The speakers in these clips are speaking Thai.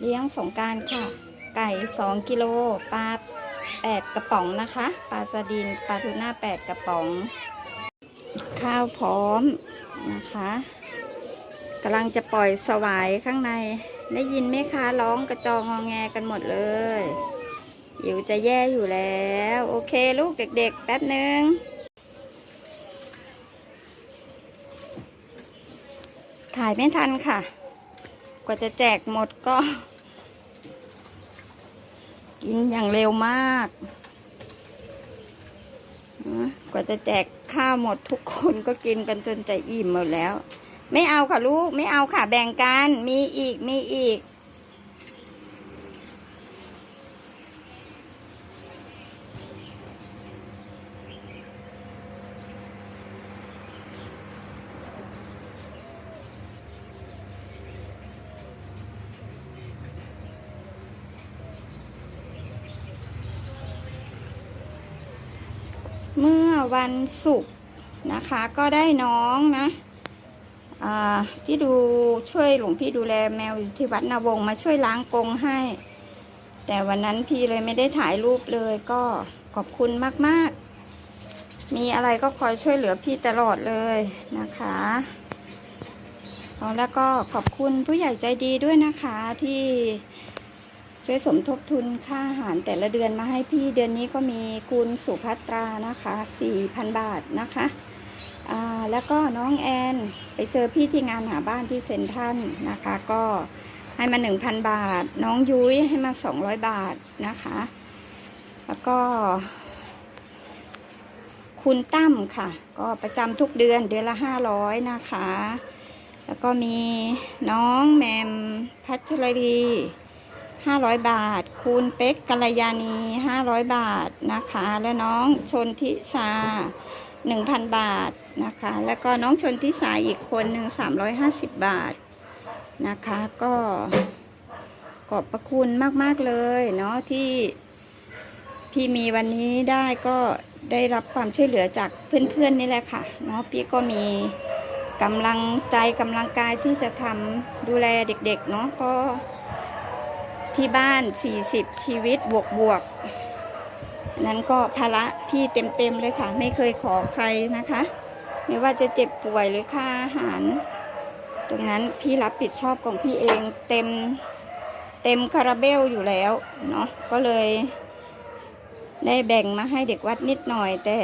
เลี้ยงสงการค่ะ ไก่ 2 กิโลปลา8 กระป๋องนะคะ ปลาสดินปลาทูน่า 8 กระป๋อง ข้าวพร้อมนะคะกำลังจะปล่อยสวายข้างใน ได้ยินไหมคะร้องกระจองงอแงกันหมดเลยอิวจะแย่อยู่แล้ว โอเคลูกเด็กๆ แป๊บหนึ่งถ่ายไม่ทันค่ะ กว่าจะแจกหมดก็ กินอย่างเร็วมาก กว่าจะแจกข้าวหมดทุกคนก็กินกันจนจะอิ่มหมดแล้ว ไม่เอาค่ะลูก ไม่เอาค่ะแบ่งกัน มีอีก มีอีก เมื่อวันศุกร์นะคะก็ได้น้องนะที่ดูช่วยหลวงพี่ดูแลแมวอยู่ที่วัดนาวงมาช่วยล้างกรงให้ แต่วันนั้นพี่เลยไม่ได้ถ่ายรูปเลยก็ขอบคุณมาก ๆ มีอะไรก็คอยช่วยเหลือพี่ตลอดเลยนะคะแล้วก็ขอบคุณผู้ใหญ่ใจดีด้วยนะคะที่ ช่วยสมทบทุนค่าอาหารแต่ละเดือนมาให้พี่เดือนนี้ก็มีคุณสุภัตรานะคะ4,000 บาทนะคะอ่าแล้วก็น้องแอนไปเจอพี่ที่งานหาบ้านที่เซ็นทรัลนะคะ ก็ให้มา 1,000 บาท น้องยุ้ยให้มา 200 บาทนะคะ แล้วก็ คุณตั้มค่ะ ก็ประจำทุกเดือนเดือนละ 500 นะคะ แล้วก็มีน้องแมมพัชรี 500 บาทคุณเป๊กกัลยาณี 500 บาทนะคะ และน้องชนทิชา 1,000 บาทนะคะ แล้วก็น้องชนทิสาอีกคนหนึ่ง350 บาทนะคะก็ขอบพระคุณมาก ๆ เลยเนาะที่พี่มีวันนี้ได้ก็ได้รับความช่วยเหลือจากเพื่อน ๆ นี่แหละค่ะเนาะพี่ก็มีกำลังใจกำลังกายที่จะทำดูแลเด็ก ๆ เนาะก็ ที่บ้าน 40 ชีวิตบวกบวกนั้นก็ภาระพี่เต็มๆเลยค่ะ ไม่เคยขอใครนะคะ ไม่ว่าจะเจ็บป่วยหรือค่าอาหาร ตรงนั้นพี่รับผิดชอบของพี่เองเต็มเต็มคาราเบลอยู่แล้วเนาะก็เลยได้แบ่งมาให้เด็กวัดนิดหน่อย แต่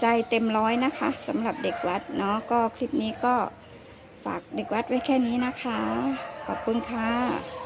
ใจเต็มร้อยนะคะสำหรับเด็กวัดเนาะก็คลิปนี้ก็ฝากเด็กวัดไว้แค่นี้นะคะ ขอบคุณค่ะ